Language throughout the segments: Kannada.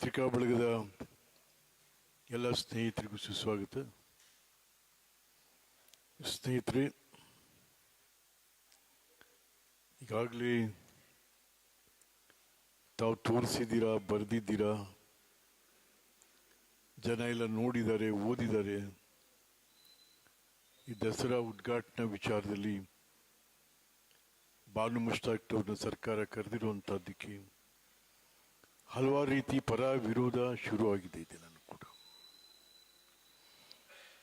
ಪತ್ರಿಕಾ ಬಳಗದ ಎಲ್ಲ ಸ್ನೇಹಿತರಿಗೂ ಸುಸ್ವಾಗತ. ಸ್ನೇಹಿತರೆ, ಈಗಾಗಲೇ ತಾವು ತೋರಿಸಿದ್ದೀರಾ, ಬರೆದಿದ್ದೀರಾ, ಜನ ಎಲ್ಲ ನೋಡಿದ್ದಾರೆ, ಓದಿದ್ದಾರೆ. ಈ ದಸರಾ ಉದ್ಘಾಟನಾ ವಿಚಾರದಲ್ಲಿ ಬಾನು ಮುಷ್ತಾಕ್ ಅವ್ರನ್ನ ಸರ್ಕಾರ ಕರೆದಿರುವಂತಹದ್ದಕ್ಕೆ ಹಲವಾರು ರೀತಿ ಪರ ವಿರೋಧ ಶುರುವಾಗಿದೆ ಇದೆ ನಾನು ಕೂಡ.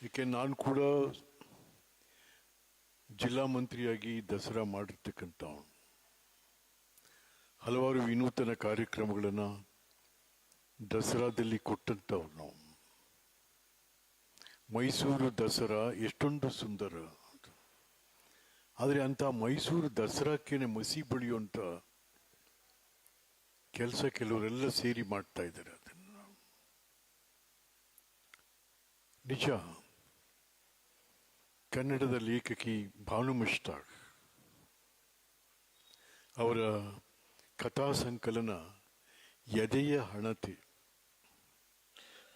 ಏಕೆ, ನಾನು ಕೂಡ ಜಿಲ್ಲಾ ಮಂತ್ರಿಯಾಗಿ ದಸರಾ ಮಾಡಿರ್ತಕ್ಕಂಥ ಹಲವಾರು ವಿನೂತನ ಕಾರ್ಯಕ್ರಮಗಳನ್ನು ದಸರಾದಲ್ಲಿ ಕೊಟ್ಟಂಥವ್ರು ನಾವು ಮೈಸೂರು ದಸರಾ ಎಷ್ಟೊಂದು ಸುಂದರ ಆದರೆ ಅಂತ ಮೈಸೂರು ದಸರಾಕ್ಕೇನೆ ಮಸಿ ಬಳಿಯುವಂಥ ಕೆಲಸ ಕೆಲವರೆಲ್ಲ ಸೇರಿ ಮಾಡ್ತಾ ಇದ್ದಾರೆ ಅದನ್ನು. ನಿಜ. ಕನ್ನಡದ ಲೇಖಕಿ ಭಾನು ಮುಷ್ತಾಕ್ ಅವರ ಕಥಾ ಸಂಕಲನ Edeya Hanate,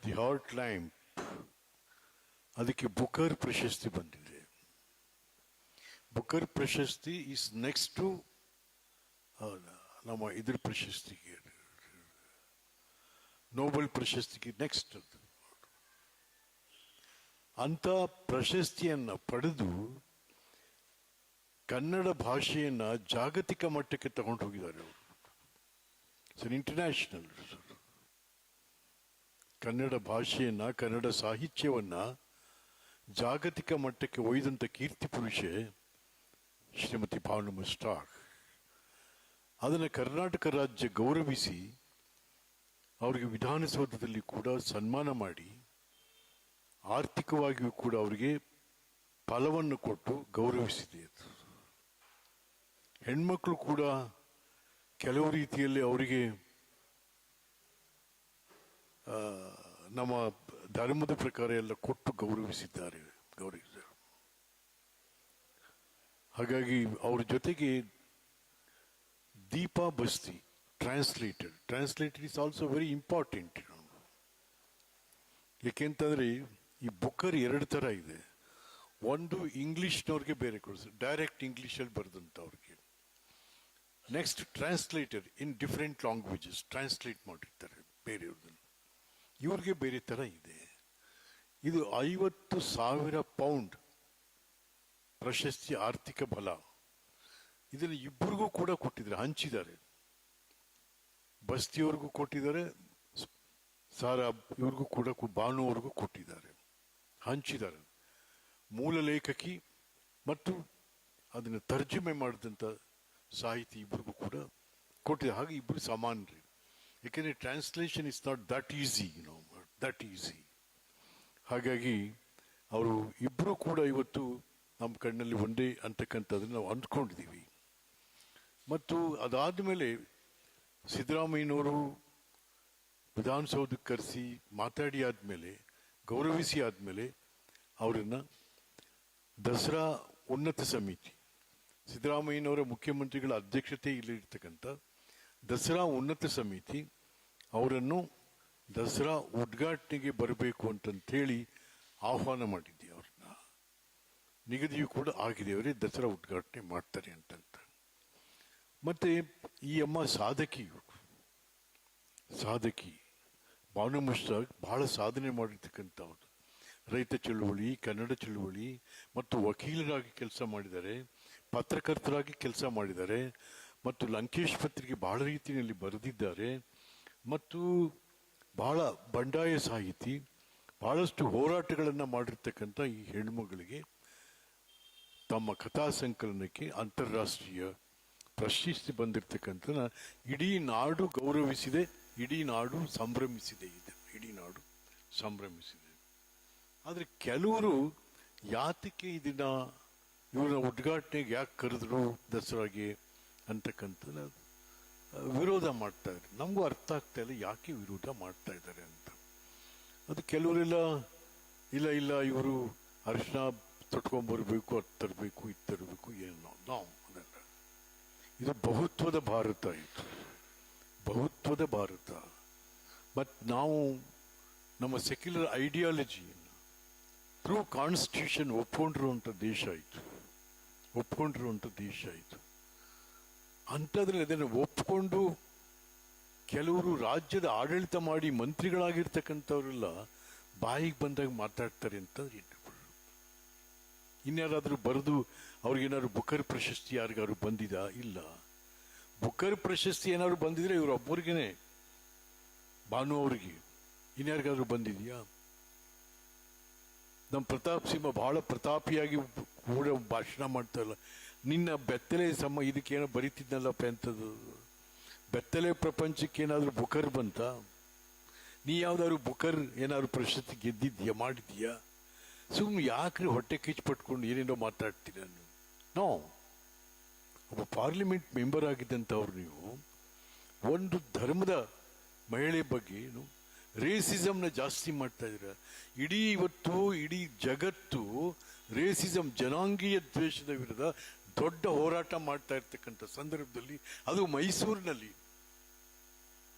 the heart lamp, ಅದಕ್ಕೆ ಬುಕರ್ ಪ್ರಶಸ್ತಿ ಬಂದಿದೆ. ಬುಕರ್ ಪ್ರಶಸ್ತಿ ಈಸ್ ನೆಕ್ಸ್ಟ್ ಟು ನಮ್ಮ ಇದ್ರ ಪ್ರಶಸ್ತಿಗೆ. ನೋಬೆಲ್ ಪ್ರಶಸ್ತಿಗೆ ನೆಕ್ಸ್ಟ್ ಅಂತ ಪ್ರಶಸ್ತಿಯನ್ನ ಪಡೆದು ಕನ್ನಡ ಭಾಷೆಯನ್ನ ಜಾಗತಿಕ ಮಟ್ಟಕ್ಕೆ ತಗೊಂಡು ಹೋಗಿದ್ದಾರೆ ಅವರು. ಸರ್ ಇಂಟರ್ನ್ಯಾಷನಲ್ ಕನ್ನಡ ಭಾಷೆಯನ್ನ, ಕನ್ನಡ ಸಾಹಿತ್ಯವನ್ನ ಜಾಗತಿಕ ಮಟ್ಟಕ್ಕೆ ಒಯ್ದಂತ ಕೀರ್ತಿ ಪುರುಷೆ ಶ್ರೀಮತಿ ಭಾನು ಮುಸ್ಟಾಕ್ ಅದನ್ನು ಕರ್ನಾಟಕ ರಾಜ್ಯ ಗೌರವಿಸಿ ಅವರಿಗೆ ವಿಧಾನಸೌಧದಲ್ಲಿ ಕೂಡ ಸನ್ಮಾನ ಮಾಡಿ ಆರ್ಥಿಕವಾಗಿಯೂ ಕೂಡ ಅವರಿಗೆ ಫಲವನ್ನು ಕೊಟ್ಟು ಗೌರವಿಸಿದೆ ಅದು. ಹೆಣ್ಮಕ್ಳು ಕೂಡ ಕೆಲವು ರೀತಿಯಲ್ಲಿ ಅವರಿಗೆ ನಮ್ಮ ಧರ್ಮದ ಪ್ರಕಾರ ಎಲ್ಲ ಕೊಟ್ಟು ಗೌರವಿಸಿದ್ದಾರೆ ಗೌರವಿಸಿದ್ದಾರೆ ಹಾಗಾಗಿ ಅವ್ರ ಜೊತೆಗೆ Deepa Basti translator translator is also very important ಏಕೆಂತಂದರೆ ಈ ಬುಕ್ಕರ್ ಎರಡು ಥರ ಇದೆ. ಒಂದು ಇಂಗ್ಲೀಷ್ನವ್ರಿಗೆ ಬೇರೆ ಕೊಡಿಸ್ ಡೈರೆಕ್ಟ್ ಇಂಗ್ಲೀಷಲ್ಲಿ ಬರೆದಂಥವ್ರಿಗೆ. Next translator in different languages translate ಮಾಡಿರ್ತಾರೆ ಬೇರೆಯವ್ರದನ್ನು. ಇವ್ರಿಗೆ ಬೇರೆ ಥರ ಇದೆ. ಇದು ಐವತ್ತು ಸಾವಿರ ಪೌಂಡ್ ಪ್ರಶಸ್ತಿ ಆರ್ಥಿಕ ಬಲ. ಇದನ್ನು ಇಬ್ಬರಿಗೂ ಕೂಡ ಕೊಟ್ಟಿದ್ದಾರೆ, ಹಂಚಿದ್ದಾರೆ. ಬಸ್ತಿಯವ್ರಿಗೂ ಕೊಟ್ಟಿದ್ದಾರೆ, ಸಾರಾ ಇವ್ರಿಗೂ ಕೂಡ ಬಾನುವರೆಗೂ ಕೊಟ್ಟಿದ್ದಾರೆ, ಹಂಚಿದ್ದಾರೆ. ಮೂಲ ಲೇಖಕಿ ಮತ್ತು ಅದನ್ನು ತರ್ಜುಮೆ ಮಾಡಿದಂಥ ಸಾಹಿತಿ ಇಬ್ಬರಿಗೂ ಕೂಡ ಕೊಟ್ಟಿದ್ದಾರೆ. ಹಾಗೆ ಇಬ್ಬರು ಸಮಾನರಿ ಯಾಕೆಂದರೆ translation is not that easy no that easy ಹಾಗಾಗಿ ಅವರು ಇಬ್ಬರು ಕೂಡ ಇವತ್ತು ನಮ್ಮ ಕಣ್ಣಲ್ಲಿ ಒಂದೇ ಅಂತಕ್ಕಂಥದ್ದನ್ನು ನಾವು ಅಂದ್ಕೊಂಡಿದ್ದೀವಿ. ಮತ್ತು ಅದಾದ ಮೇಲೆ ಸಿದ್ದರಾಮಯ್ಯನವರು ವಿಧಾನಸೌಧಕ್ಕೆ ಕರೆಸಿ ಮಾತಾಡಿ ಆದಮೇಲೆ, ಗೌರವಿಸಿ ಆದಮೇಲೆ ಅವರನ್ನು ದಸರಾ ಉನ್ನತ ಸಮಿತಿ, ಸಿದ್ದರಾಮಯ್ಯನವರ ಮುಖ್ಯಮಂತ್ರಿಗಳ ಅಧ್ಯಕ್ಷತೆ ಇಲ್ಲಿರ್ತಕ್ಕಂಥ ದಸರಾ ಉನ್ನತ ಸಮಿತಿ ಅವರನ್ನು ದಸರಾ ಉದ್ಘಾಟನೆಗೆ ಬರಬೇಕು ಅಂತಂಥೇಳಿ ಆಹ್ವಾನ ಮಾಡಿದ್ದೆ ಅವ್ರನ್ನ. ನಿಗದಿಯು ಕೂಡ ಆಗಿದೆ, ಅವರೇ ದಸರಾ ಉದ್ಘಾಟನೆ ಮಾಡ್ತಾರೆ ಅಂತಂತ. ಮತ್ತೆ ಈ ಅಮ್ಮ ಸಾಧಕಿ ಸಾಧಕಿ, ಭಾನು ಮುಷ್ತಾಕ್ ಬಹಳ ಸಾಧನೆ ಮಾಡಿರ್ತಕ್ಕಂಥವ್ರು. ರೈತ ಚಳುವಳಿ, ಕನ್ನಡ ಚಳುವಳಿ ಮತ್ತು ವಕೀಲರಾಗಿ ಕೆಲಸ ಮಾಡಿದ್ದಾರೆ, ಪತ್ರಕರ್ತರಾಗಿ ಕೆಲಸ ಮಾಡಿದ್ದಾರೆ ಮತ್ತು ಲಂಕೇಶ್ ಪತ್ರಿಕೆ ಬಹಳ ರೀತಿಯಲ್ಲಿ ಬರೆದಿದ್ದಾರೆ ಮತ್ತು ಬಹಳ ಬಂಡಾಯ ಸಾಹಿತಿ, ಬಹಳಷ್ಟು ಹೋರಾಟಗಳನ್ನು ಮಾಡಿರ್ತಕ್ಕಂಥ ಈ ಹೆಣ್ಮಗಳಿಗೆ ತಮ್ಮ ಕಥಾ ಸಂಕಲನಕ್ಕೆ ಅಂತಾರಾಷ್ಟ್ರೀಯ ಪ್ರಶಸ್ತಿ ಬಂದಿರತಕ್ಕಂಥ ಇಡೀ ನಾಡು ಗೌರವಿಸಿದೆ, ಇಡೀ ನಾಡು ಸಂಭ್ರಮಿಸಿದೆ ಇದು ಇಡೀ ನಾಡು ಸಂಭ್ರಮಿಸಿದೆ. ಆದರೆ ಕೆಲವರು ಯಾತಕ್ಕೆ ಇದನ್ನ ಇವರ ಉದ್ಘಾಟನೆಗೆ ಯಾಕೆ ಕರೆದ್ರು ದಸರಾಗೆ ಅಂತಕ್ಕಂಥ ವಿರೋಧ ಮಾಡ್ತಾ ಇದ್ದಾರೆ. ನಮಗೂ ಅರ್ಥ ಆಗ್ತಾ ಇಲ್ಲ ಯಾಕೆ ವಿರೋಧ ಮಾಡ್ತಾ ಇದ್ದಾರೆ ಅಂತ. ಅದು ಕೆಲವರೆಲ್ಲ, ಇಲ್ಲ ಇಲ್ಲ ಇವರು ಅರಿಶಿನ ತೊಟ್ಕೊಂಡ್ಬರ್ಬೇಕು ಅದು ತರಬೇಕು, ಇದು ತರಬೇಕು, ಏನೋ ನಾವು ಇದು ಬಹುತ್ವದ ಭಾರತ ಇದು. ಬಹುತ್ವದ ಭಾರತ. ಬಟ್ ನಾವು ನಮ್ಮ ಸೆಕ್ಯುಲರ್ ಐಡಿಯಾಲಜಿಯನ್ನು ಥ್ರೂ ಕಾನ್ಸ್ಟಿಟ್ಯೂಷನ್ ಒಪ್ಕೊಂಡಿರುವಂಥ ದೇಶ ಇದು. ಒಪ್ಕೊಂಡಿರುವಂಥ ದೇಶ ಇದು. ಅಂಥದ್ರಲ್ಲಿ ಅದನ್ನು ಒಪ್ಕೊಂಡು ಕೆಲವರು ರಾಜ್ಯದ ಆಡಳಿತ ಮಾಡಿ ಮಂತ್ರಿಗಳಾಗಿರ್ತಕ್ಕಂಥವರೆಲ್ಲ ಬಾಯಿಗೆ ಬಂದಾಗ ಮಾತಾಡ್ತಾರೆ ಅಂತ ಇಟ್ಬಿಡು ಇನ್ಯಾರಾದ್ರೂ ಬರೆದು ಅವ್ರಿಗೇನಾದ್ರು ಬುಕರ್ ಪ್ರಶಸ್ತಿ ಯಾರಿಗಾದ್ರು ಬಂದಿದ? ಇಲ್ಲ. ಬುಕರ್ ಪ್ರಶಸ್ತಿ ಏನಾದ್ರು ಬಂದಿದ್ರೆ ಇವರು ಒಬ್ಬರಿಗೇನೆ. ಭಾನು ಅವರಿಗೆ. ಇನ್ಯಾರಿಗಾದ್ರೂ ಬಂದಿದೆಯಾ? ನಮ್ಮ ಪ್ರತಾಪ್ ಸಿಂಹ ಬಹಳ ಪ್ರತಾಪಿಯಾಗಿ ಕೂಡ ಭಾಷಣ ಮಾಡ್ತಾರಲ್ಲ. ನಿನ್ನ ಬೆತ್ತಲೆ ಸಮ ಇದಕ್ಕೇನೋ ಬರೀತಿದ್ನಲ್ಲಪ್ಪ ಎಂಥದ್ದು ಬೆತ್ತಲೆ ಪ್ರಪಂಚಕ್ಕೆ ಏನಾದರೂ ಬುಕರ್ ಬಂತ? ನೀ ಯಾವುದಾದ್ರು ಬುಕರ್ ಏನಾದ್ರು ಪ್ರಶಸ್ತಿ ಗೆದ್ದಿದ್ಯಾ, ಮಾಡಿದ್ಯಾ? ಸುಮ್ಮನೆ ಯಾಕ್ರಿ ಹೊಟ್ಟೆ ಕಿಚ್ಚು ಪಟ್ಕೊಂಡು ಏನೇನೋ ಮಾತಾಡ್ತೀನಿ ನೀವು ನೋ ಒಬ್ಬ ಪಾರ್ಲಿಮೆಂಟ್ ಮೆಂಬರ್ ಆಗಿದ್ದಂಥವ್ರು ನೀವು, ಒಂದು ಧರ್ಮದ ಮಹಿಳೆ ಬಗ್ಗೆ ಏನು ರೇಸಿಸಮ್ನ ಜಾಸ್ತಿ ಮಾಡ್ತಾ ಇದ್ದೀರ. ಇಡೀ ಇವತ್ತು, ಇಡೀ ಜಗತ್ತು ರೇಸಿಸಮ್ ಜನಾಂಗೀಯ ದ್ವೇಷದ ವಿರುದ್ಧ ದೊಡ್ಡ ಹೋರಾಟ ಮಾಡ್ತಾ ಇರ್ತಕ್ಕಂಥ ಸಂದರ್ಭದಲ್ಲಿ, ಅದು ಮೈಸೂರಿನಲ್ಲಿ.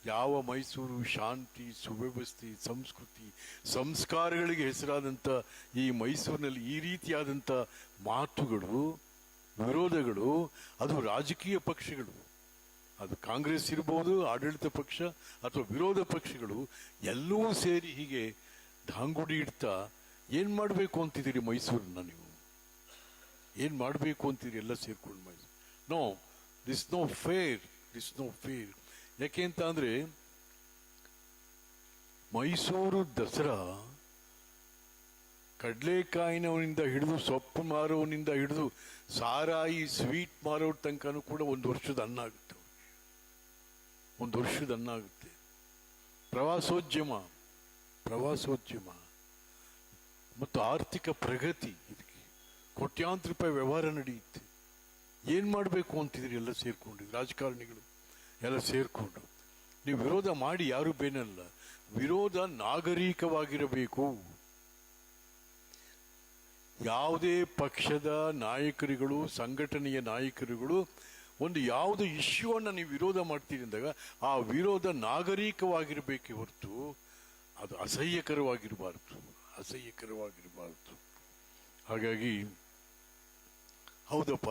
ಯಾವ ಮೈಸೂರು ಶಾಂತಿ, ಸುವ್ಯವಸ್ಥೆ, ಸಂಸ್ಕೃತಿ, ಸಂಸ್ಕಾರಗಳಿಗೆ ಹೆಸರಾದಂಥ ಈ ಮೈಸೂರಿನಲ್ಲಿ ಈ ರೀತಿಯಾದಂಥ ಮಾತುಗಳು ವಿರೋಧಗಳು, ಅದು ರಾಜಕೀಯ ಪಕ್ಷಗಳು. ಅದು ಕಾಂಗ್ರೆಸ್ ಇರಬಹುದು ಆಡಳಿತ ಪಕ್ಷ ಅಥವಾ ವಿರೋಧ ಪಕ್ಷಗಳು ಎಲ್ಲವೂ ಸೇರಿ ಹೀಗೆ ಧಾಂಗುಡಿ ಇಡ್ತಾ ಏನ್ ಮಾಡಬೇಕು ಅಂತಿದ್ದೀರಿ ಮೈಸೂರನ್ನ ನೀವು? ಏನ್ ಮಾಡಬೇಕು ಅಂತೀರಿ ಎಲ್ಲ ಸೇರ್ಕೊಂಡು Mysuru? No this no fair this no fair ಯಾಕೆ ಅಂತ ಅಂದ್ರೆ ಮೈಸೂರು ದಸರಾ ಕಡಲೆಕಾಯಿನವನಿಂದ ಹಿಡಿದು ಸೊಪ್ಪು ಮಾರೋನಿಂದ ಹಿಡಿದು ಸಾರಾಯಿ ಸ್ವೀಟ್ ಮಾರೋ ತನಕನೂ ಕೂಡ ಒಂದು ವರ್ಷದ ಅನ್ನ ಆಗುತ್ತೆ ಒಂದು ವರ್ಷದ ಅನ್ನ ಆಗುತ್ತೆ ಪ್ರವಾಸೋದ್ಯಮ ಪ್ರವಾಸೋದ್ಯಮ ಮತ್ತು ಆರ್ಥಿಕ ಪ್ರಗತಿ ಇದಕ್ಕೆ. ಕೋಟ್ಯಾಂತರ ರೂಪಾಯಿ ವ್ಯವಹಾರ ನಡೆಯುತ್ತೆ. ಏನು ಮಾಡಬೇಕು ಅಂತಿದ್ರಿ ಎಲ್ಲ ಸೇರಿಕೊಂಡು. ರಾಜಕಾರಣಿಗಳು ಎಲ್ಲ ಸೇರಿಕೊಂಡು. ನೀವು ವಿರೋಧ ಮಾಡಿ ಯಾರು ಬೇನಲ್ಲ. ವಿರೋಧ ನಾಗರಿಕವಾಗಿರಬೇಕು. ಯಾವುದೇ ಪಕ್ಷದ ನಾಯಕರುಗಳು, ಸಂಘಟನೆಯ ನಾಯಕರುಗಳು ಒಂದು ಯಾವುದು ಇಶ್ಯೂವನ್ನು ನೀವು ವಿರೋಧ ಮಾಡ್ತೀರಿ ಅಂದಾಗ ಆ ವಿರೋಧ ನಾಗರಿಕವಾಗಿರಬೇಕೇ ಹೊರತು ಅದು ಅಸಹ್ಯಕರವಾಗಿರಬಾರದು. ಅಸಹ್ಯಕರವಾಗಿರಬಾರದು. ಹಾಗಾಗಿ ಹೌದಪ್ಪ.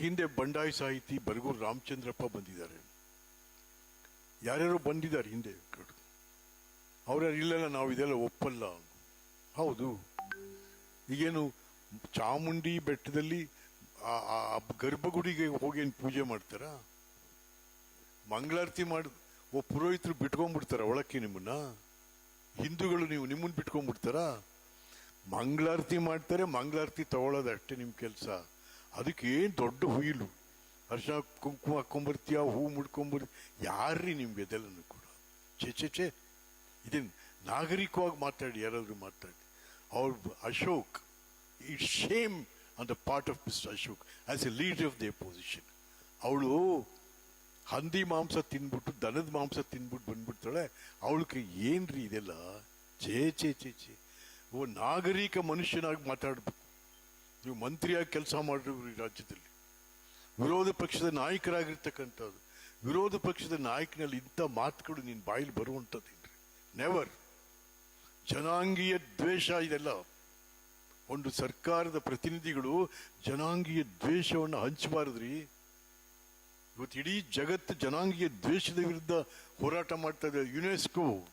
ಹಿಂದೆ ಬಂಡಾಯ ಸಾಹಿತಿ ಬರಗೂರು ರಾಮಚಂದ್ರಪ್ಪ ಬಂದಿದ್ದಾರೆ. ಯಾರ್ಯಾರು ಬಂದಿದ್ದಾರೆ ಹಿಂದೆ. ಅವ್ರ ಇಲ್ಲೆಲ್ಲ ನಾವು ಇದೆಲ್ಲ ಒಪ್ಪಲ್ಲ. ಹೌದು. ಈಗೇನು ಚಾಮುಂಡಿ ಬೆಟ್ಟದಲ್ಲಿ ಗರ್ಭಗುಡಿಗೆ ಹೋಗಿ ಏನು ಪೂಜೆ ಮಾಡ್ತಾರ? ಮಂಗಳಾರತಿ ಮಾಡ್ ಒಬ್ಬ ಪುರೋಹಿತರು ಬಿಟ್ಕೊಂಡ್ಬಿಡ್ತಾರ ಒಳಕ್ಕೆ ನಿಮ್ಮನ್ನ? ಹಿಂದೂಗಳು ನೀವು ನಿಮ್ಮನ್ನ ಬಿಟ್ಕೊಂಡ್ಬಿಡ್ತಾರ? ಮಂಗಳಾರತಿ ಮಾಡ್ತಾರೆ, ಮಂಗಳಾರತಿ ತಗೊಳ್ಳೋದು ಅಷ್ಟೇ ನಿಮ್ಮ ಕೆಲಸ. ಅದಕ್ಕೆ ಏನು ದೊಡ್ಡ ಹುಯಿಲು? ಅರ್ಶನ ಕುಂಕುಮ ಹಾಕೊಂಬರ್ತೀಯ, ಹೂ ಮುಡ್ಕೊಂಬರ್ ಯಾರ್ರೀ ನಿಮ್ಗೆ ಇದೆಲ್ಲನೂ ಕೂಡ? ಛೇ ಛೇ ಛೇ. ಇದೇನು ನಾಗರಿಕವಾಗಿ ಮಾತಾಡಿ, ಯಾರಾದರೂ ಮಾತಾಡಿ. ಅವ್ರ Ashok it's shame on the part of Mr. Ashok as a leader of the position ಅವಳು ಹಂದಿ ಮಾಂಸ ತಿನ್ಬಿಟ್ಟು, ದನದ ಮಾಂಸ ತಿನ್ಬಿಟ್ಟು ಬಂದ್ಬಿಡ್ತಾಳೆ. ಅವಳಿಗೆ ಏನ್ರಿ ಇದೆಲ್ಲ? ಛೇ ಛೇ ಛೇ ಛೇ. ಓ, ನಾಗರಿಕ ಮನುಷ್ಯನಾಗಿ ಮಾತಾಡಬೇಕು. ನೀವು ಮಂತ್ರಿಯಾಗಿ ಕೆಲಸ ಮಾಡಿದ್ರು ಈ ರಾಜ್ಯದಲ್ಲಿ. ವಿರೋಧ ಪಕ್ಷದ ನಾಯಕರಾಗಿರ್ತಕ್ಕಂಥದ್ದು ವಿರೋಧ ಪಕ್ಷದ ನಾಯಕನಲ್ಲಿ ಇಂಥ ಮಾತುಗಳು ನಿನ್ನ ಬಾಯಲ್ಲಿ ಬರುವಂಥದ್ದು ನೆವರ್ ಜನಾಂಗೀಯ ದ್ವೇಷ ಇದೆಲ್ಲ. ಒಂದು ಸರ್ಕಾರದ ಪ್ರತಿನಿಧಿಗಳು ಜನಾಂಗೀಯ ದ್ವೇಷವನ್ನು ಹಂಚಬಾರದ್ರಿ. ಇವತ್ತು ಇಡೀ ಜಗತ್ತು ಜನಾಂಗೀಯ ದ್ವೇಷದ ವಿರುದ್ಧ ಹೋರಾಟ ಮಾಡ್ತಾ ಇದೆ ಯುನೆಸ್ಕೋ.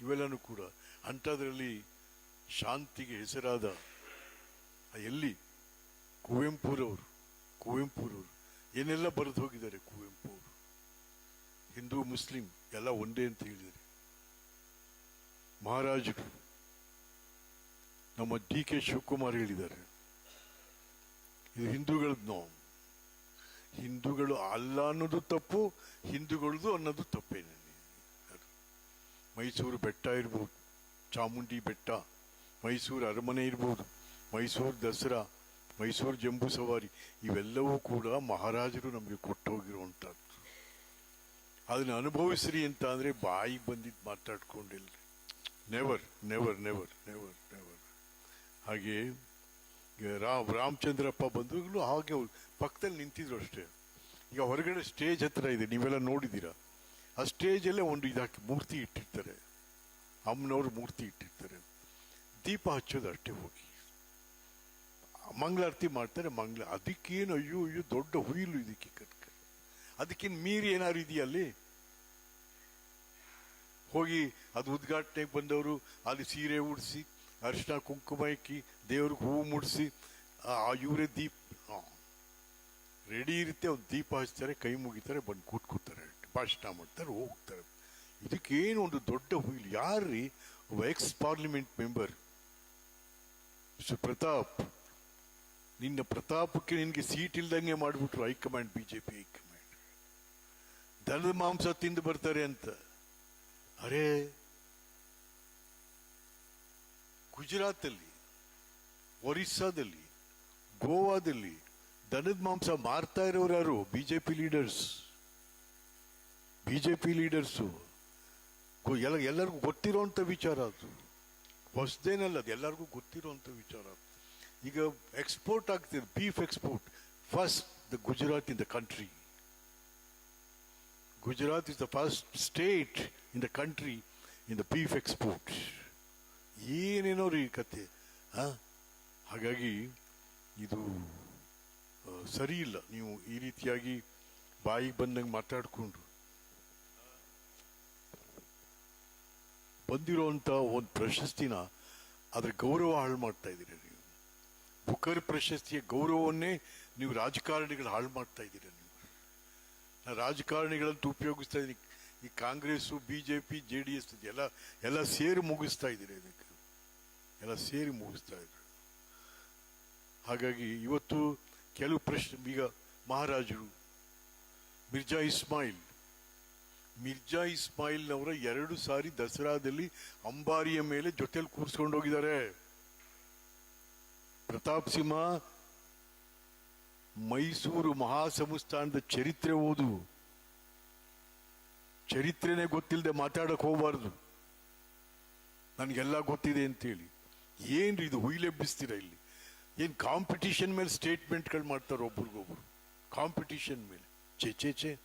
ಇವೆಲ್ಲನೂ ಕೂಡ ಅಂಥದ್ರಲ್ಲಿ ಶಾಂತಿಗೆ ಹೆಸರಾದ ಎಲ್ಲಿ? ಕುವೆಂಪುರವರು ಕುವೆಂಪುರವರು. ಏನೆಲ್ಲ ಬರೆದು ಹೋಗಿದ್ದಾರೆ ಕುವೆಂಪು ಅವರು ಹಿಂದೂ, ಮುಸ್ಲಿಂ ಎಲ್ಲ ಒಂದೇ ಅಂತ ಹೇಳಿದ್ದಾರೆ. ಮಹಾರಾಜರು ನಮ್ಮ ಡಿ ಕೆ ಶಿವಕುಮಾರ್ ಹೇಳಿದ್ದಾರೆ. ಇದು ಹಿಂದೂಗಳದ್ದು ನೋವು. ಹಿಂದೂಗಳು ಅಲ್ಲ ಅನ್ನೋದು ತಪ್ಪು, ಹಿಂದೂಗಳದು ಅನ್ನೋದು ತಪ್ಪೇನೆ. ಮೈಸೂರು ಬೆಟ್ಟ ಇರ್ಬೋದು, ಚಾಮುಂಡಿ ಬೆಟ್ಟ, ಮೈಸೂರು ಅರಮನೆ ಇರ್ಬೋದು, ಮೈಸೂರು ದಸರಾ, ಮೈಸೂರು ಜಂಬೂ ಸವಾರಿ, ಇವೆಲ್ಲವೂ ಕೂಡ ಮಹಾರಾಜರು ನಮಗೆ ಕೊಟ್ಟು ಹೋಗಿರುವಂತಹದ್ದು ಅದನ್ನ ಅನುಭವಿಸ್ರಿ ಅಂತ ಅಂದರೆ ಬಾಯಿಗೆ ಬಂದಿದ್ದು ಮಾತಾಡ್ಕೊಂಡಿಲ್ರಿ never never never never never ಹಾಗೆ ರಾಮ್, ರಾಮಚಂದ್ರಪ್ಪ ಬಂದಾಗಲೂ ಹಾಗೆ ಪಕ್ಕದಲ್ಲಿ ನಿಂತಿದ್ರು ಅಷ್ಟೇ. ಈಗ ಹೊರಗಡೆ ಸ್ಟೇಜ್ ಹತ್ರ ಇದೆ, ನೀವೆಲ್ಲ ನೋಡಿದ್ದೀರಾ? ಆ ಸ್ಟೇಜಲ್ಲೇ ಒಂದು ಇದಾಕಿ ಮೂರ್ತಿ ಇಟ್ಟಿರ್ತಾರೆ. ಅಮ್ಮನವರು ಮೂರ್ತಿ ಇಟ್ಟಿರ್ತಾರೆ. ದೀಪ ಹಚ್ಚೋದು ಅಷ್ಟೇ ಹೋಗಿ. ಮಂಗಳಾರತಿ ಮಾಡ್ತಾರೆ, ಮಂಗಳ ಅದಕ್ಕೇನು ಅಯ್ಯೋ ಅಯ್ಯೋ, ದೊಡ್ಡ ಹುಯಿಲು ಇದಕ್ಕೆ ಕಟ್ಕ. ಅದಕ್ಕೇನು ಮೀರಿ ಏನಾರು ಇದೆಯಾ ಅಲ್ಲಿ? ಹೋಗಿ ಅದು ಉದ್ಘಾಟನೆಗೆ ಬಂದವರು, ಅಲ್ಲಿ ಸೀರೆ ಉಡಿಸಿ ಅರಿಶಿನ ಕುಂಕುಮ ಇಕ್ಕಿ, ದೇವ್ರಿಗೆ ಹೂವು ಮುಡಿಸಿ, ಆ ಇವರೇ ದೀಪ ರೆಡಿ ಇರುತ್ತೆ ಅವ್ರು ದೀಪ ಹಚ್ತಾರೆ, ಕೈ ಮುಗಿತಾರೆ, ಬಂದು ಕೂತ್ಕೊತಾರೆ ಭಾಷಣ ಮಾಡ್ತಾರೆ, ಹೋಗ್ತಾರೆ. ಇದಕ್ಕೇನು ಒಂದು ದೊಡ್ಡ ಹುಯಿಲ್ ಯಾರ್ರಿ? Ex parliament member mister Pratap. ನಿನ್ನ ಪ್ರತಾಪಕ್ಕೆ ನಿನಗೆ ಸೀಟ್ ಇಲ್ದಂಗೆ ಮಾಡಿಬಿಟ್ರು ಹೈಕಮಾಂಡ್ ಬಿಜೆಪಿ ಹೈಕಮಾಂಡ್ ದನದ ಮಾಂಸ ತಿಂದು ಬರ್ತಾರೆ ಅಂತ. ಅರೇ, ಗುಜರಾತಲ್ಲಿ, ಒರಿಸ್ಸಾದಲ್ಲಿ, ಗೋವಾದಲ್ಲಿ ದನದ ಮಾಂಸ ಮಾರ್ತಾ ಇರೋರು ಯಾರು? B J P leaders. B J P leaders ಎಲ್ಲ, ಎಲ್ಲರಿಗೂ ಗೊತ್ತಿರೋವಂಥ ವಿಚಾರ ಅದು. ಹೊಸದೇನಲ್ಲ ಅದು, ಎಲ್ಲರಿಗೂ ಗೊತ್ತಿರೋವಂಥ ವಿಚಾರ ಈಗ ಎಕ್ಸ್ಪೋರ್ಟ್ ಆಗ್ತಿದೆ beef export first the Gujarat in the country Gujarat is the first state in the country in the beef export ಏನೇನೋ ರೀ ಕತೆ ಹಾಗಾಗಿ ಇದು ಸರಿ ಇಲ್ಲ. ನೀವು ಈ ರೀತಿಯಾಗಿ ಬಾಯಿಗೆ ಬಂದಂಗೆ ಮಾತಾಡ್ಕೊಂಡು ಬಂದಿರುವಂಥ ಒಂದು ಪ್ರಶಸ್ತಿನ ಅದ್ರ ಗೌರವ ಹಾಳು ಮಾಡ್ತಾ ಇದ್ದೀರಿ ನೀವು. ಬುಕರ್ ಪ್ರಶಸ್ತಿಯ ಗೌರವವನ್ನೇ ನೀವು ರಾಜಕಾರಣಿಗಳು ಹಾಳು ಮಾಡ್ತಾ ಇದ್ದೀರಿ. ರಾಜಕಾರಣಿಗಳಂತ ಉಪಯೋಗಿಸ್ತಾ ಇದ್ದೀನಿ. ಈ Congress B J P J D S ಎಲ್ಲ ಎಲ್ಲ ಸೇರಿ ಮುಗಿಸ್ತಾ ಇದ್ದೀರಿ ಇದಕ್ಕೆ. ಎಲ್ಲ ಸೇರಿ ಮುಗಿಸ್ತಾ ಇದ್ರು ಹಾಗಾಗಿ ಇವತ್ತು ಕೆಲವು ಪ್ರಶ್ನೆ, ಈಗ ಮಹಾರಾಜರು, ಮಿರ್ಜಾ ಇಸ್ಮಾಯಿಲ್. ಮಿರ್ಜಾ ಇಸ್ಮಾಯಿಲ್ನವರ ಎರಡು ಸಾರಿ ದಸರಾದಲ್ಲಿ ಅಂಬಾರಿಯ ಮೇಲೆ ಜೊತೆಲಿ ಕೂರಿಸ್ಕೊಂಡು ಹೋಗಿದ್ದಾರೆ. ಪ್ರತಾಪ್ ಸಿಂಹ ಮೈಸೂರು ಮಹಾಸಂಸ್ಥಾನದ ಚರಿತ್ರೆ ಓದು. ಚರಿತ್ರೆನೇ ಗೊತ್ತಿಲ್ಲದೆ ಮಾತಾಡಕ್ ಹೋಗಬಾರ್ದು. ನನಗೆಲ್ಲ ಗೊತ್ತಿದೆ ಅಂತೇಳಿ. ಏನ್ರಿ ಇದು ಹುಯಿಲೆಬ್ಬಿಸ್ತೀರ ಇಲ್ಲಿ? ಏನ್ ಕಾಂಪಿಟಿಷನ್ ಮೇಲೆ ಸ್ಟೇಟ್ಮೆಂಟ್ಗಳು ಮಾಡ್ತಾರೆ ಒಬ್ರಿಗೊಬ್ರು? ಕಾಂಪಿಟಿಷನ್ ಮೇಲೆ. ಚೇ ಚೇ ಚೇ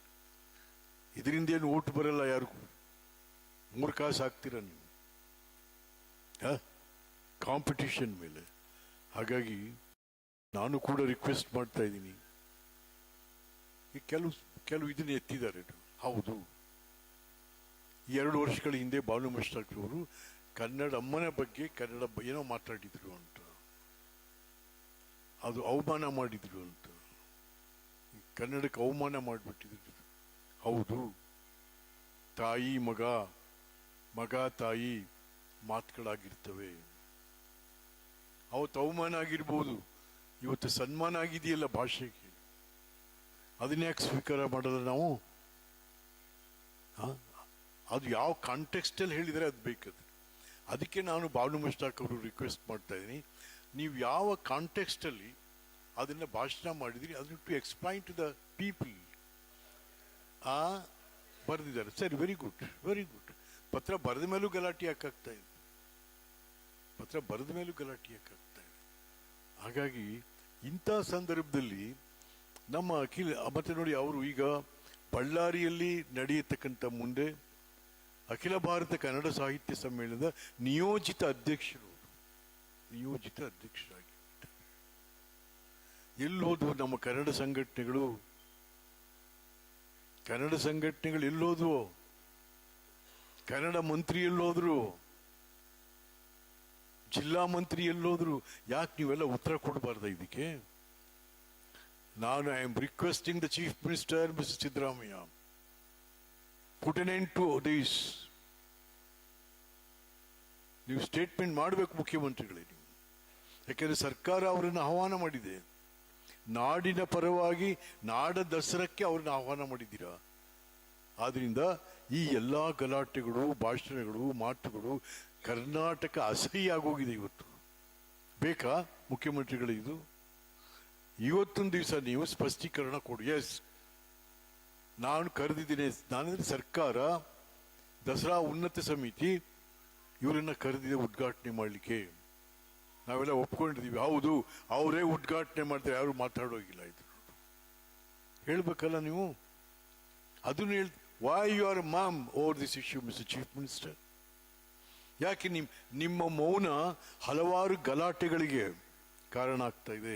ಇದರಿಂದ ಏನು ಓಟ್ ಬರಲ್ಲ ಯಾರಿಗೂ? ಮೂರು ಕಾಸು ಹಾಕ್ತೀರ ನೀವು ಕಾಂಪಿಟಿಷನ್ ಮೇಲೆ. ಹಾಗಾಗಿ ನಾನು ಕೂಡ ರಿಕ್ವೆಸ್ಟ್ ಮಾಡ್ತಾ ಇದ್ದೀನಿ. ಕೆಲವು ಕೆಲವು ಇದನ್ನ ಎತ್ತಿದ್ದಾರೆ ಹೌದು. ಎರಡು ವರ್ಷಗಳ ಹಿಂದೆ ಬಾಲು ಅವರು ಕನ್ನಡ ಅಮ್ಮನ ಬಗ್ಗೆ ಕನ್ನಡ ಏನೋ ಮಾತಾಡಿದ್ರು ಅಂತ. ಅದು ಅವಮಾನ ಮಾಡಿದ್ರು ಅಂತ. ಕನ್ನಡಕ್ಕೆ ಅವಮಾನ ಮಾಡಿಬಿಟ್ಟಿದ್ರು. ಹೌದು. ತಾಯಿ, ಮಗ ಮಗ, ತಾಯಿ ಮಾತುಗಳಾಗಿರ್ತವೆ. ಅವತ್ತು ಅವಮಾನ ಆಗಿರ್ಬೋದು. ಇವತ್ತು ಸನ್ಮಾನ ಆಗಿದೆಯಲ್ಲ ಭಾಷೆಗೆ? ಅದನ್ನ ಯಾಕೆ ಸ್ವೀಕಾರ ಮಾಡಲ್ಲ ನಾವು? ಅದು ಯಾವ ಕಾಂಟೆಕ್ಸ್ಟಲ್ಲಿ ಹೇಳಿದರೆ ಅದು ಬೇಕದು. ಅದಕ್ಕೆ ನಾನು ಭಾವನು ಮಸ್ತಾಕ್ ಅವರು ರಿಕ್ವೆಸ್ಟ್ ಮಾಡ್ತಾ ಇದ್ದೀನಿ. ನೀವು ಯಾವ ಕಾಂಟೆಕ್ಸ್ಟಲ್ಲಿ ಅದನ್ನ ಭಾಷಣ ಮಾಡಿದಿರಿ ಅದನ್ನು to explain to the people ಆ, ಬರೆದಿದ್ದಾರೆ. ಸರಿ ವೆರಿ ಗುಡ್ ವೆರಿ ಗುಡ್ ಪತ್ರ ಬರೆದ ಮೇಲೂ ಗಲಾಟೆ ಯಾಕಾಗ್ತಾ ಇದೆ? ಪತ್ರ ಬರೆದ ಮೇಲೂ ಗಲಾಟೆ ಯಾಕಾಗ್ತಾ ಇದೆ? ಹಾಗಾಗಿ ಇಂಥ ಸಂದರ್ಭದಲ್ಲಿ ನಮ್ಮ ಅಖಿಲ ಮತ್ತೆ ನೋಡಿ ಅವರು ಈಗ ಬಳ್ಳಾರಿಯಲ್ಲಿ ನಡೆಯತಕ್ಕಂಥ ಮುಂದೆ ಅಖಿಲ ಭಾರತ ಕನ್ನಡ ಸಾಹಿತ್ಯ ಸಮ್ಮೇಳನದ ನಿಯೋಜಿತ ಅಧ್ಯಕ್ಷರು. ನಿಯೋಜಿತ ಅಧ್ಯಕ್ಷರಾಗಿ. ಎಲ್ಲಿ ನಮ್ಮ ಕನ್ನಡ ಸಂಘಟನೆಗಳು ಕನ್ನಡ ಸಂಘಟನೆಗಳು ಎಲ್ಲೋದ್ವು ಕನ್ನಡ ಮಂತ್ರಿ ಎಲ್ಲೋದ್ರು ಜಿಲ್ಲಾ ಮಂತ್ರಿ ಎಲ್ಲೋದ್ರು, ಯಾಕೆ ನೀವೆಲ್ಲ ಉತ್ತರ ಕೊಡಬಾರ್ದ ಇದಕ್ಕೆ? ನಾನು I am requesting the chief minister miss Siddaramaiah put to these ನೀವು ಸ್ಟೇಟ್ಮೆಂಟ್ ಮಾಡಬೇಕು ಮುಖ್ಯಮಂತ್ರಿಗಳೇ ನೀವು. ಯಾಕೆಂದ್ರೆ ಸರ್ಕಾರ ಅವರನ್ನು ಆಹ್ವಾನ ಮಾಡಿದೆ. ನಾಡಿನ ಪರವಾಗಿ ನಾಡ ದಸರಕ್ಕೆ ಅವ್ರನ್ನ ಆಹ್ವಾನ ಮಾಡಿದ್ದೀರಾ? ಆದ್ರಿಂದ ಈ ಎಲ್ಲ ಗಲಾಟೆಗಳು, ಭಾಷಣಗಳು, ಮಾತುಗಳು ಕರ್ನಾಟಕ ಅಸಹ್ಯ ಆಗೋಗಿದೆ ಇವತ್ತು. ಬೇಕಾ ಮುಖ್ಯಮಂತ್ರಿಗಳು ಇದು? ಇವತ್ತೊಂದು ದಿವಸ ನೀವು ಸ್ಪಷ್ಟೀಕರಣ ಕೊಡಿ. ಎಸ್ ನಾನು ಕರೆದಿದ್ದೀನಿ. ನಾನಂದ್ರೆ ಸರ್ಕಾರ, ದಸರಾ ಉನ್ನತ ಸಮಿತಿ, ಇವರನ್ನ ಕರೆದಿದೆ ಉದ್ಘಾಟನೆ ಮಾಡಲಿಕ್ಕೆ. ನಾವೆಲ್ಲ ಒಪ್ಕೊಂಡಿದ್ದೀವಿ. ಹೌದು, ಅವರೇ ಉದ್ಘಾಟನೆ ಮಾಡ್ತಾರೆ. ಯಾರು ಮಾತಾಡೋಗಿಲ್ಲ ಇದು. ಹೇಳ್ಬೇಕಲ್ಲ ನೀವು? ಅದನ್ನು ಹೇಳ್ why you are mum over this issue mister chief minister ಯಾಕೆ ನಿಮ್, ನಿಮ್ಮ ಮೌನ ಹಲವಾರು ಗಲಾಟೆಗಳಿಗೆ ಕಾರಣ ಆಗ್ತಾ ಇದೆ?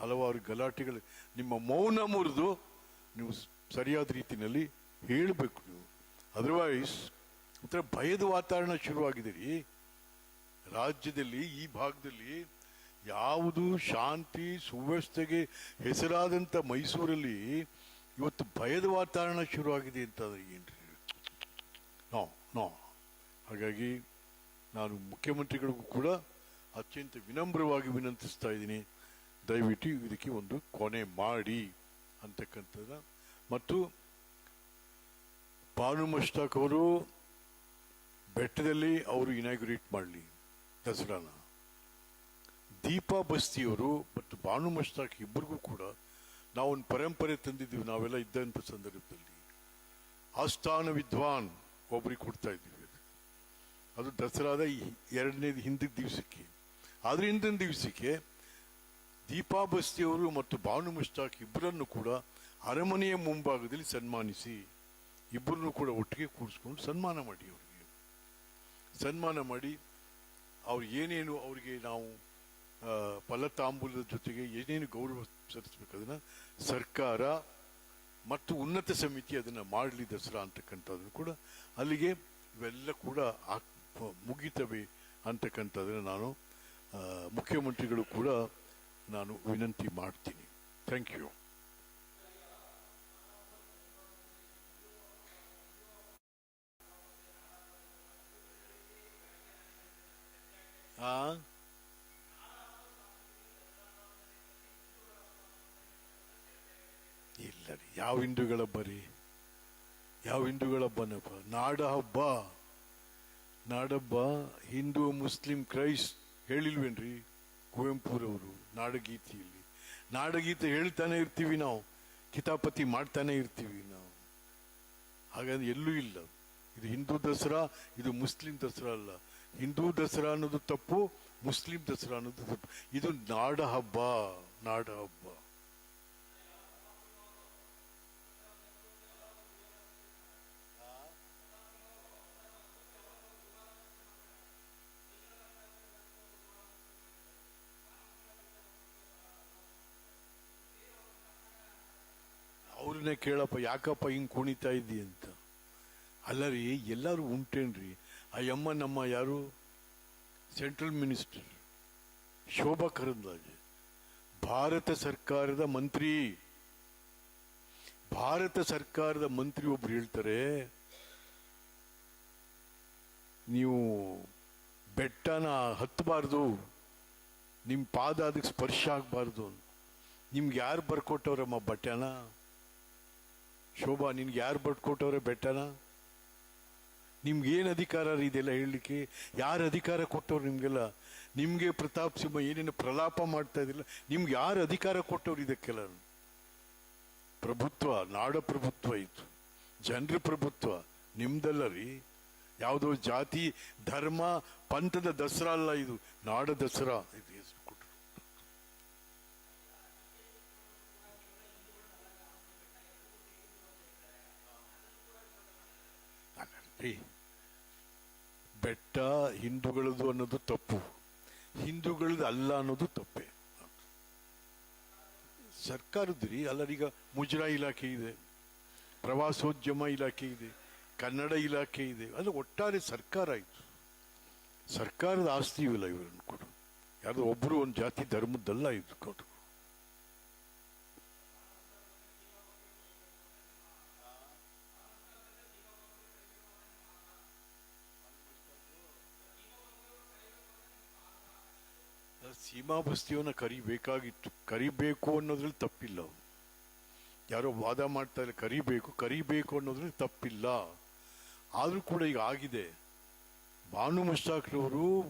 ಹಲವಾರು ಗಲಾಟೆಗಳು, ನಿಮ್ಮ ಮೌನ ಮುರಿದು ನೀವು ಸರಿಯಾದ ರೀತಿಯಲ್ಲಿ ಹೇಳಬೇಕು ನೀವು. ಅದರ್ವೈಸ್ ಒಂಥರ ಭಯದ ವಾತಾವರಣ ಶುರುವಾಗಿದೆ ರೀ. ರಾಜ್ಯದಲ್ಲಿ, ಈ ಭಾಗದಲ್ಲಿ ಯಾವುದು ಶಾಂತಿ, ಸುವ್ಯವಸ್ಥೆಗೆ ಹೆಸರಾದಂಥ ಮೈಸೂರಲ್ಲಿ ಇವತ್ತು ಭಯದ ವಾತಾವರಣ ಶುರುವಾಗಿದೆ ಅಂತಂದ್ರೆ ಏನ್ರಿ? No no. ಹಾಗಾಗಿ ನಾನು ಮುಖ್ಯಮಂತ್ರಿಗಳಿಗೂ ಕೂಡ ಅತ್ಯಂತ ವಿನಮ್ರವಾಗಿ ವಿನಂತಿಸ್ತಾ ಇದ್ದೀನಿ. ದಯವಿಟ್ಟು ಇದಕ್ಕೆ ಒಂದು ಕೊನೆ ಮಾಡಿ ಅಂತಕ್ಕಂಥದ್ದು ಮತ್ತು ಭಾನು ಮಸ್ತಾಕ್ ಅವರು ಬೆಟ್ಟದಲ್ಲಿ ಅವರು ಇನಾಗ್ರೇಟ್ ಮಾಡಲಿ ದಸರಾನ. ದೀಪಾ ಬಸ್ತಿಯವರು ಮತ್ತು ಭಾನು ಮಸ್ತಾಕ್ ಇಬ್ಬರಿಗೂ ಕೂಡ ನಾವೊಂದು ಪರಂಪರೆ ತಂದಿದ್ದೀವಿ, ನಾವೆಲ್ಲ ಇದ್ದಂಥ ಸಂದರ್ಭದಲ್ಲಿ. ಆಸ್ಥಾನ ವಿದ್ವಾನ್ ಒಬ್ರಿಗೆ ಕೊಡ್ತಾ ಇದ್ದೀವಿ ಅದು. ಅದು ದಸರಾದ ಎರಡನೇ ಹಿಂದಿನ ದಿವಸಕ್ಕೆ. ಆದ್ರೆ ಹಿಂದಿನ ದಿವಸಕ್ಕೆ ದೀಪಾ ಬಸ್ತಿಯವರು ಮತ್ತು ಭಾನು ಮುಷ್ತಾಕ್ ಇಬ್ಬರನ್ನು ಕೂಡ ಅರಮನೆಯ ಮುಂಭಾಗದಲ್ಲಿ ಸನ್ಮಾನಿಸಿ ಇಬ್ಬರನ್ನು ಕೂಡ ಒಟ್ಟಿಗೆ ಕೂರಿಸ್ಕೊಂಡು ಸನ್ಮಾನ ಮಾಡಿ ಅವರಿಗೆ. ಸನ್ಮಾನ ಮಾಡಿ ಅವ್ರು ಏನೇನು ಅವರಿಗೆ ನಾವು ಫಲತಾಂಬೂಲದ ಜೊತೆಗೆ ಏನೇನು ಗೌರವ ಸಲ್ಲಿಸಬೇಕು ಅದನ್ನು ಸರ್ಕಾರ ಮತ್ತು ಉನ್ನತ ಸಮಿತಿ ಅದನ್ನ ಮಾಡಲಿ ದಸರಾ ಅಂತಕ್ಕಂಥದ್ದು ಕೂಡ ಅಲ್ಲಿಗೆ ಇವೆಲ್ಲ ಕೂಡ ಮುಗಿತವೆ ಅಂತಕ್ಕಂಥದ್ದನ್ನ ನಾನು ಮುಖ್ಯಮಂತ್ರಿಗಳು ಕೂಡ ನಾನು ವಿನಂತಿ ಮಾಡ್ತೀನಿ. ಥ್ಯಾಂಕ್ ಯು ಆ ಇಲ್ಲ ರೀ ಯಾವ ಹಿಂದೂಗಳ ಹಬ್ಬ ರೀ ಯಾವ ಹಿಂದೂಗಳ ಹಬ್ಬನಪ್ಪ ನಾಡ ಹಬ್ಬ ನಾಡಹಬ್ಬ ಹಿಂದೂ, ಮುಸ್ಲಿಂ ಕ್ರೈಸ್ಟ್ ಹೇಳಿಲ್ವೇನ್ರಿ? ಕುವೆಂಪುರವರು ನಾಡಗೀತೆಯಲ್ಲಿ. ನಾಡಗೀತೆ ಹೇಳ್ತಾನೆ ಇರ್ತೀವಿ ನಾವು. ಕಿತಾಪತಿ ಮಾಡ್ತಾನೆ ಇರ್ತೀವಿ ನಾವು. ಹಾಗಾದ್ರೆ ಎಲ್ಲೂ ಇಲ್ಲ. ಇದು ಹಿಂದೂ ದಸರಾ, ಇದು ಮುಸ್ಲಿಂ ದಸರಾ ಅಲ್ಲ. ಹಿಂದೂ ದಸರಾ ಅನ್ನೋದು ತಪ್ಪು, ಮುಸ್ಲಿಂ ದಸರಾ ಅನ್ನೋದು ತಪ್ಪು. ಇದು ನಾಡ ಹಬ್ಬ ನಾಡ ಹಬ್ಬ ಅವ್ರನ್ನೇ ಕೇಳಪ್ಪ, ಯಾಕಪ್ಪ ಹಿಂಗೆ ಕುಣಿತಾ ಇದ್ದಿ ಅಂತ. ಅಲ್ಲ ರೀ ಎಲ್ಲರೂ ಉಂಟೇನ್ರಿ. ಆ ಯಮ್ಮ ನಮ್ಮ ಯಾರು? Central minister. ಶೋಭಾ ಕರಂದ್ಲಾಜೆ. ಭಾರತ ಸರ್ಕಾರದ ಮಂತ್ರಿ. ಭಾರತ ಸರ್ಕಾರದ ಮಂತ್ರಿ ಒಬ್ರು ಹೇಳ್ತಾರೆ, ನೀವು ಬೆಟ್ಟನ ಹತ್ತಬಾರ್ದು ನಿಮ್ ಪಾದ ಅದಕ್ಕೆ ಸ್ಪರ್ಶ ಆಗಬಾರ್ದು ನಿಮ್ಗೆ ಯಾರು ಬರ್ಕೊಟ್ಟವ್ರಮ್ಮ ಬಟ್ಟೆನ? ಶೋಭಾ, ನಿನ್ಗೆ ಯಾರು ಬರ್ಕೊಟ್ಟವ್ರೆ ಬೆಟ್ಟನ? ನಿಮ್ಗೆ ಏನು ಅಧಿಕಾರ ಇದೆಲ್ಲ ಹೇಳಲಿಕ್ಕೆ? ಯಾರು ಅಧಿಕಾರ ಕೊಟ್ಟವ್ರು ನಿಮಗೆಲ್ಲ? ನಿಮಗೆ ಪ್ರತಾಪ್ ಸಿಂಹ ಏನೇನು ಪ್ರಲಾಪ ಮಾಡ್ತಾ ಇದಿಲ್ಲ ನಿಮ್ಗೆ ಯಾರು ಅಧಿಕಾರ ಕೊಟ್ಟವ್ರು ಇದಕ್ಕೆಲ್ಲ? ಪ್ರಭುತ್ವ, ನಾಡ ಪ್ರಭುತ್ವ ಇತ್ತು. ಜನರ ಪ್ರಭುತ್ವ, ನಿಮ್ದಲ್ಲ ರೀ. ಯಾವುದೋ ಜಾತಿ, ಧರ್ಮ, ಪಂಥದ ದಸರಾ ಅಲ್ಲ ಇದು. ನಾಡ ದಸರಾ ಇದು. ರೀ ಬೆಟ್ಟ ಹಿಂದೂಗಳದು ಅನ್ನೋದು ತಪ್ಪು. ಹಿಂದೂಗಳದ್ದು ಅಲ್ಲ ಅನ್ನೋದು ತಪ್ಪೆ. ಸರ್ಕಾರದ್ದು ರೀ ಅಲ್ಲರೀಗ ಮುಜರಾ ಇಲಾಖೆ ಇದೆ, ಪ್ರವಾಸೋದ್ಯಮ ಇಲಾಖೆ ಇದೆ, ಕನ್ನಡ ಇಲಾಖೆ ಇದೆ ಅದು ಒಟ್ಟಾರೆ ಸರ್ಕಾರ ಇದು ಸರ್ಕಾರದ ಆಸ್ತಿ ಇವಿಲ್ಲ ಇವರನ್ನು ಕೊಡು. ಯಾರು ಒಬ್ಬರು ಒಂದು ಜಾತಿ, ಧರ್ಮದ್ದಲ್ಲ ಇದು ಕೊಡು ಸೀಮಾ ಬಸ್ತಿಯವನ್ನ ಕರಿಬೇಕಾಗಿತ್ತು. ಕರಿಬೇಕು ಅನ್ನೋದ್ರಲ್ಲಿ ತಪ್ಪಿಲ್ಲ. ಯಾರೋ ವಾದ ಮಾಡ್ತಾ ಇಲ್ಲ ಕರಿಬೇಕು ಕರಿಬೇಕು ಅನ್ನೋದ್ರಲ್ಲಿ ತಪ್ಪಿಲ್ಲ. ಆದರೂ ಕೂಡ ಈಗ ಆಗಿದೆ. ಭಾನು ಮುಸ್ತಾಕ್ರವರು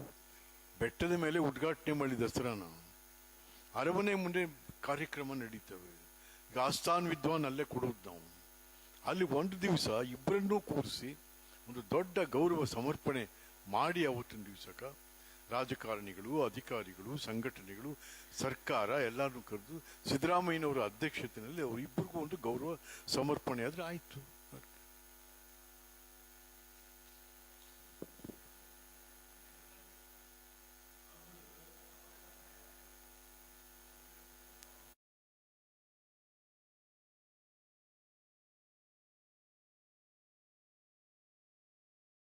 ಬೆಟ್ಟದ ಮೇಲೆ ಉದ್ಘಾಟನೆ ಮಾಡಿ ದಸರಾನ. ಅರಮನೆ ಮುಂದೆ ಕಾರ್ಯಕ್ರಮ ನಡೀತವೆ. ಈಗ ಆಸ್ಥಾನ್ ವಿದ್ವಾನ್ ಅಲ್ಲೇ ಕೊಡೋದು ನಾವು. ಅಲ್ಲಿ ಒಂದು ದಿವಸ ಇಬ್ಬರನ್ನೂ ಕೂರಿಸಿ ಒಂದು ದೊಡ್ಡ ಗೌರವ ಸಮರ್ಪಣೆ ಮಾಡಿ ಅವತ್ತಿನ ದಿವಸಕ ರಾಜಕಾರಣಿಗಳು ಅಧಿಕಾರಿಗಳು ಸಂಘಟನೆಗಳು ಸರ್ಕಾರ ಎಲ್ಲರನ್ನೂ ಕರೆದು ಸಿದ್ದರಾಮಯ್ಯನವರ ಅಧ್ಯಕ್ಷತೆಯಲ್ಲಿ ಅವರಿಬ್ಬರಿಗೂ ಒಂದು ಗೌರವ ಸಮರ್ಪಣೆ ಆದರೆ ಆಯ್ತು.